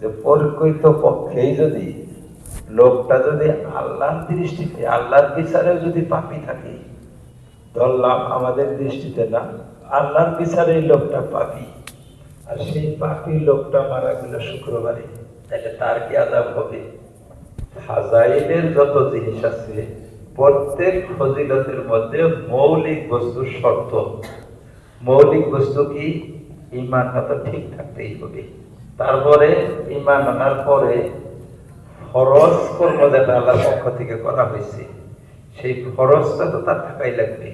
যে প্রকৃত পক্ষেই যদি লোকটা যদি আল্লাহর দৃষ্টিতে, আল্লাহর বিচারেও যদি পাপি থাকে, ধরলাম আমাদের দৃষ্টিতে না, আল্লাহর বিচারে লোকটা পাপি। আর সেই পাপি লোকটা মারা গেল শুক্রবারে, তাহলে তার কি আজাব হবে? ফাজাইলের যত জিনিস আছে, প্রত্যেক ফজিলতের মধ্যে মৌলিক বস্তু শর্ত। মৌলিক বস্তু কি? ইমানটা তো ঠিক থাকতেই হবে। তারপরে ইমান আনার পরে ফরজ কর্ম যেটা আল্লাহর পক্ষ থেকে করা হয়েছে, সেই ফরজটা তো তার থাকাই লাগবে।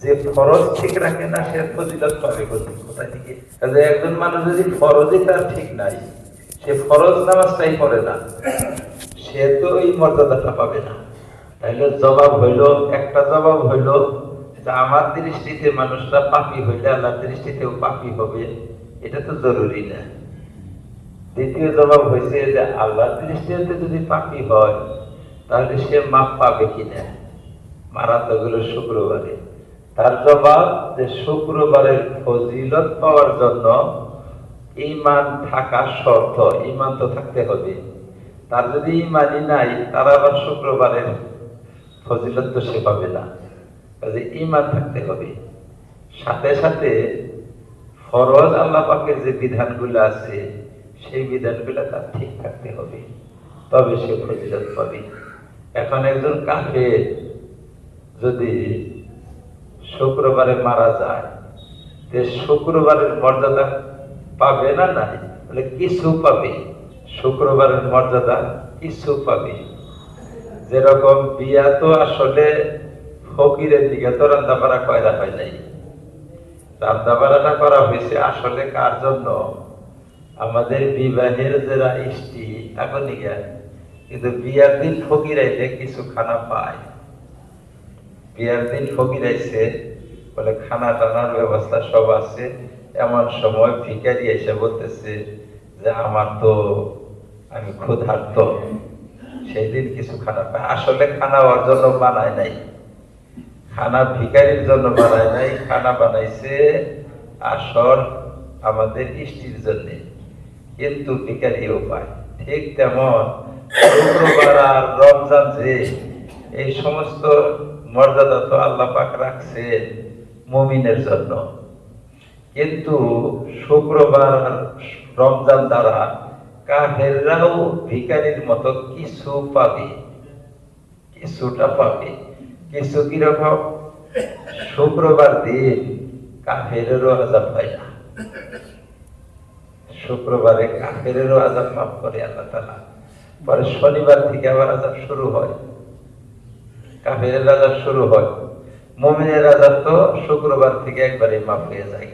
যে ফরজ ঠিক রাখে না, সে ফজিলত পাবে কোথায়? থেকে? কাজে একজন মানুষ যদি ফরজই তার ঠিক নাই, সে ফরজ নামাজটাই পড়ে না, সে তো এই মর্যাদাটা পাবে না। তাইলে জবাব হইল, একটা জবাব হইল যে আমার দৃষ্টিতে মানুষরা পাপি হইলে আল্লাহর দৃষ্টিতেও পাপি হবে, এটা তো জরুরি না। দ্বিতীয় জবাব হয়েছে যে আল্লাহর দৃষ্টিতে যদি পাপি হয়, তাহলে সে মাপ পাবে কিনা? মারা তো গেল শুক্রবারে। তার জবাব যে শুক্রবারের ফজিলত পাওয়ার জন্য ইমান থাকা শর্ত ইমান তো থাকতে হবে। তার যদি ইমানই নাই, তার আবার শুক্রবারের ফজিলত তো সে পাবে না। কাজে ইমান থাকতে হবে। সাথে সাথে ফরজ আল্লাহ পাকের যে বিধানগুলো আছে সেই বিধানগুলো তার ঠিক থাকতে হবে। তবে সে ফজিলত পাবে। এখন একজন কাফের যদি শুক্রবারে মারা যায় যে শুক্রবারের মর্যাদা পাবে না নাই? বলে কিছু পাবে। শুক্রবারের মর্যাদা কিছু পাবে। যেরকম বিয়া তো আসলে ফকিরের দিকে তো রান্দাবাড়া কয়রা হয় নাই। রান্দাবাড়াটা করা হয়েছে আসলে কার জন্য? আমাদের বিবাহের যারা ইষ্টি এখন কিন্তু বিয়ার দিন ফকির আইলে কিছু খানা পায়। বিয়ার দিন ফকির আইছে, বলে খানা টানার ব্যবস্থা সব আছে। এমন সময় ভিকারি এসে বলতেছে যে, আমার তো, আমি ক্ষুধার্ত। সেই দিন কিছু খানা পায়। আসলে খানা ওর জন্য বানায় নাই। খানা ভিকারির জন্য বানায় নাই, খানা বানাইছে আসর আমাদের ইষ্টির জন্য। কিন্তু ভিকারিও পায় ঠিক তেমন শুক্রবার আর রমজান যে এই সমস্ত মর্যাদা তো আল্লাহ পাক রাখছে মুমিনের জন্য। কিন্তু শুক্রবার আর রমজান দ্বারা কাফেররাও ভিকারির মতো কিছু পাবে। কিছুটা পাবে। কিছু কীরকম শুক্রবার দিন কাফেরেরও আজাব হয় না। শুক্রবারে কাফেরেরও আজাব মাফ করে আল্লাহ তালা পরে শনিবার থেকে আবার আজাব শুরু হয়। কাফেরের আজাব শুরু হয়। মোমিনের আজাব তো শুক্রবার থেকে একবারে মাফ হয়ে যায়